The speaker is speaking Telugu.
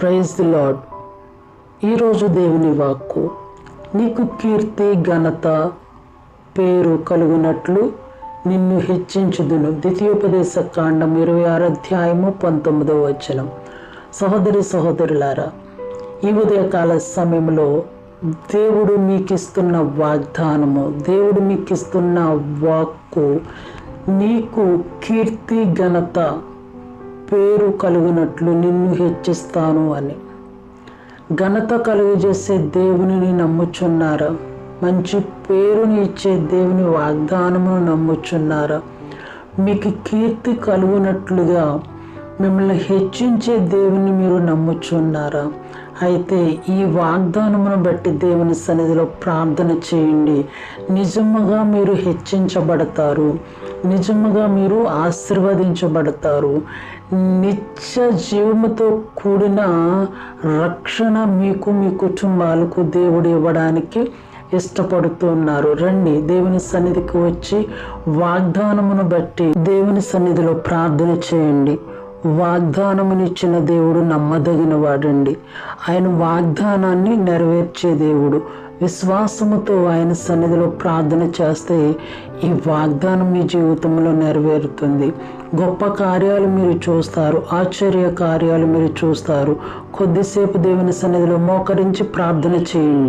ప్రైజ్ ది లాడ్ ఈరోజు దేవుని వాక్కు నీకు కీర్తి ఘనత పేరు కలుగునట్లు నిన్ను హెచ్చించుదును. ద్వితీయోపదేశ కాండం ఇరవై ఆరు అధ్యాయము పంతొమ్మిదవ వచనం. సహోదరి సహోదరులారా ఈ ఉదయకాల సమయంలో దేవుడు మీకు ఇస్తున్న వాగ్దానము దేవుడు మీకు ఇస్తున్న వాక్కు నీకు కీర్తి ఘనత పేరు కలుగునట్లు నిన్ను హెచ్చిస్తాను అని. ఘనత కలుగజేసే దేవునిని నమ్ముచున్నారా. మంచి పేరుని ఇచ్చే దేవుని వాగ్దానమును నమ్ముచున్నారా. మీకు కీర్తి కలుగునట్లుగా మిమ్మల్ని హెచ్చించే దేవుని మీరు నమ్ముచున్నారా? అయితే ఈ వాగ్దానమును బట్టి దేవుని సన్నిధిలో ప్రార్థన చేయండి. నిజముగా మీరు హెచ్చించబడతారు. నిజముగా మీరు ఆశీర్వదించబడతారు. నిత్య జీవముతో కూడిన రక్షణ మీకు మీ కుటుంబాలకు దేవుడు ఇవ్వడానికి ఇష్టపడుతున్నారు. రండి దేవుని సన్నిధికి వచ్చి వాగ్దానమును బట్టి దేవుని సన్నిధిలో ప్రార్థన చేయండి. వాగ్దానమునిచ్చిన దేవుడు నమ్మదగిన వాడండి ఆయన వాగ్దానాన్ని నెరవేర్చే దేవుడు. విశ్వాసముతో ఆయన సన్నిధిలో ప్రార్థన చేస్తే ఈ వాగ్దానం మీ జీవితంలో నెరవేరుతుంది. గొప్ప కార్యాలు మీరు చూస్తారు ఆశ్చర్య కార్యాలు మీరు చూస్తారు. కొద్దిసేపు దేవుని సన్నిధిలో మోకరించి ప్రార్థన చేయండి.